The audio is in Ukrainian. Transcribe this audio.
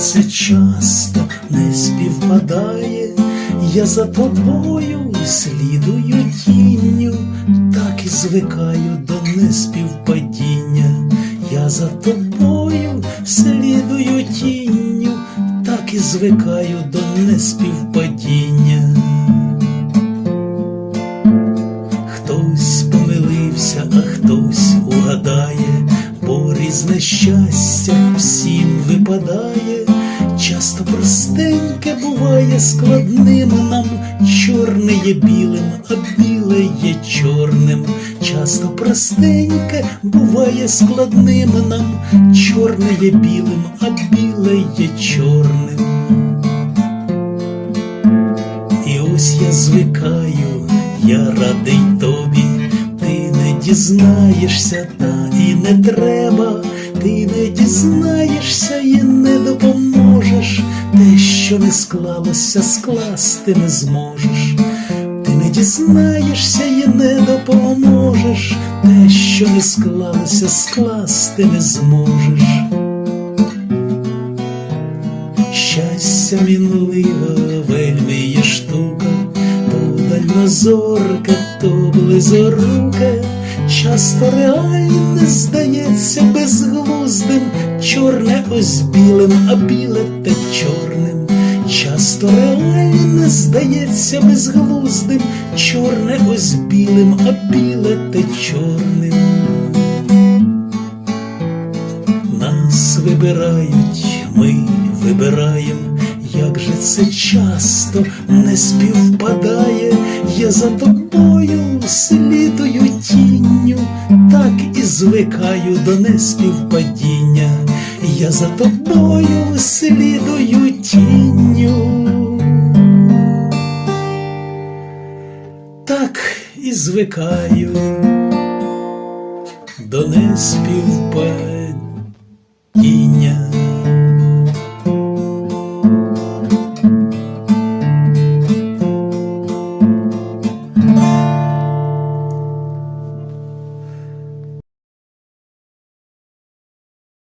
серце часто не співпадає, я за тобою слідую тінню, так і звикаю до неспівпадіння, я за тобою слідую тінню, так і звикаю до неспівпадіння. Хтось помилився, а хтось угадає, бо різне щастя всім випадає. Часто простеньке буває складним нам, чорне є білим, а біле є чорним. Часто простеньке буває складним нам, чорне є білим, а біле є чорним. І ось я звикаю, я радий тобі, ти не дізнаєшся, та і не треба, ти не дізнаєшся що не склалося, скласти не зможеш. Ти не дізнаєшся і не допоможеш. Те, що не склалося, скласти не зможеш. Щастя мінлива, вельми є штука, то дальнозорка, то близорука, часто реальне здається безглуздим, чорне ось білим, а біле те чорним. Часто реальне здається безглуздим, чорне ось білим, а біле те чорним. Нас вибирають, ми вибираєм, як же це часто не співпадає, я за тобою слідую тінню, так і звикаю до неспівпадіння, я за тобою слідую тінню. І звикаю до неспівпадіння.